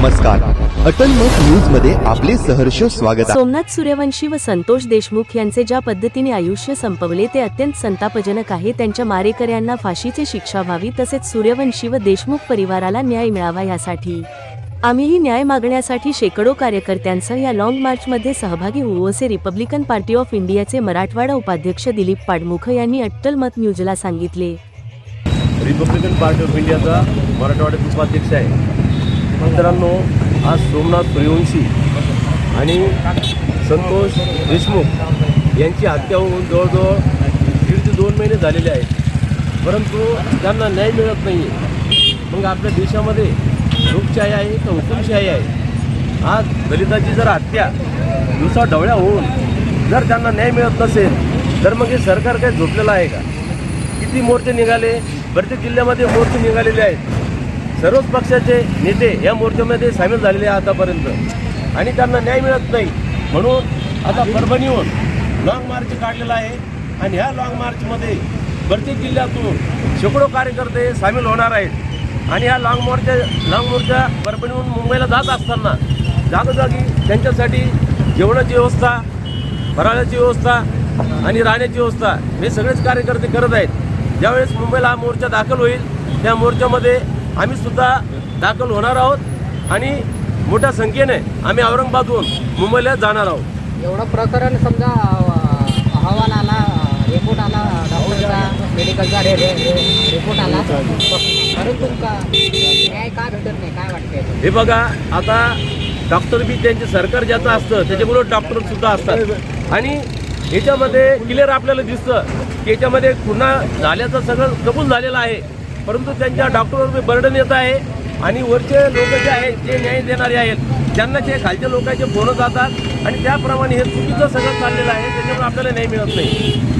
नमस्कार. अटल मत न्यूजमध्ये आपले सहर्ष स्वागत आहे. सोमनाथ सूर्यवंशी व संतोष देशमुख यांचे ज्या पद्धतीने आयुष्य संपवले ते अत्यंत संतापजनक आहे. त्यांच्या मारेकऱ्यांना फाशीची शिक्षा व्हावी तसेच सूर्यवंशी व देशमुख परिवाराला न्याय मिळावा यासाठी. आम्हीही न्याय मागण्यासाठी शेकडो कार्यकर्त्यांसह या लॉंग मार्चमध्ये सहभागी होऊ असे रिपब्लिकन पार्टी ऑफ इंडियाचे मराठवाडा उपाध्यक्ष दिलीप पाडमुख यांनी अट्टल मत न्यूजला सांगितले. रिपब्लिकन पार्टी ऑफ इंडियाचा मराठवाड्यात उपाध्यक्ष आहे. मित्रांनो आज सोमनाथ सूर्यवंशी आणि संतोष देशमुख यांची हत्या होऊन जवळजवळ दीड ते दोन महिने झालेले आहेत. परंतु त्यांना न्याय मिळत नाही आहे मग आपल्या देशामध्ये लोकशाही आहे का हुकुमशाही आहे? आज दलिताची जर हत्या दिवसा ढवळ्या होऊन जर त्यांना न्याय मिळत नसेल तर मग हे सरकार काही झोपलेलं आहे का? किती मोर्चे निघाले? प्रत्येक जिल्ह्यामध्ये मोर्चे निघालेले आहेत. सर्वच पक्षाचे नेते या मोर्चामध्ये सामील झालेले आहे आतापर्यंत. आणि त्यांना न्याय मिळत नाही. म्हणून आता परभणीहून लॉंग मार्च काढलेला आहे. आणि ह्या लॉंग मार्चमध्ये प्रत्येक जिल्ह्यातून शेकडो कार्यकर्ते सामील होणार आहेत. आणि ह्या लॉंग मोर्चा लॉंग मोर्चा परभणीहून मुंबईला जात असताना जागोजागी त्यांच्यासाठी जेवणाची व्यवस्था फराळाची व्यवस्था आणि राहण्याची व्यवस्था हे सगळेच कार्यकर्ते करत आहेत. ज्यावेळेस मुंबईला हा मोर्चा दाखल होईल त्या मोर्चामध्ये आम्ही सुद्धा दाखल होणार आहोत आणि मोठ्या संख्येने आम्ही औरंगाबादहून मुंबईला जाणार आहोत. एवढं प्रकरण समजा अहवाल आला रिपोर्ट आला डॉक्टरचा मेडिकलचा रिपोर्ट आला. परंतु का न्याय का भेटत नाही? काय वाटतंय? हे बघा आता डॉक्टर बी त्यांचे सरकार ज्याचं असतं त्याच्याबरोबर डॉक्टर सुद्धा असतात. आणि याच्यामध्ये क्लिअर आपल्याला दिसतं की याच्यामध्ये पुन्हा झाल्याचं सगळं कबूल झालेलं आहे. परंतु त्यांच्या डॉक्टरवर बर्डन येत आहे आणि वरचे लोक जे आहेत जे न्याय देणारे आहेत त्यांना ते खालच्या लोकांचे बोलत जातात आणि त्याप्रमाणे हे चुकीचं सगळं चाललेलं आहे त्याच्यामुळे आपल्याला न्याय मिळत नाही.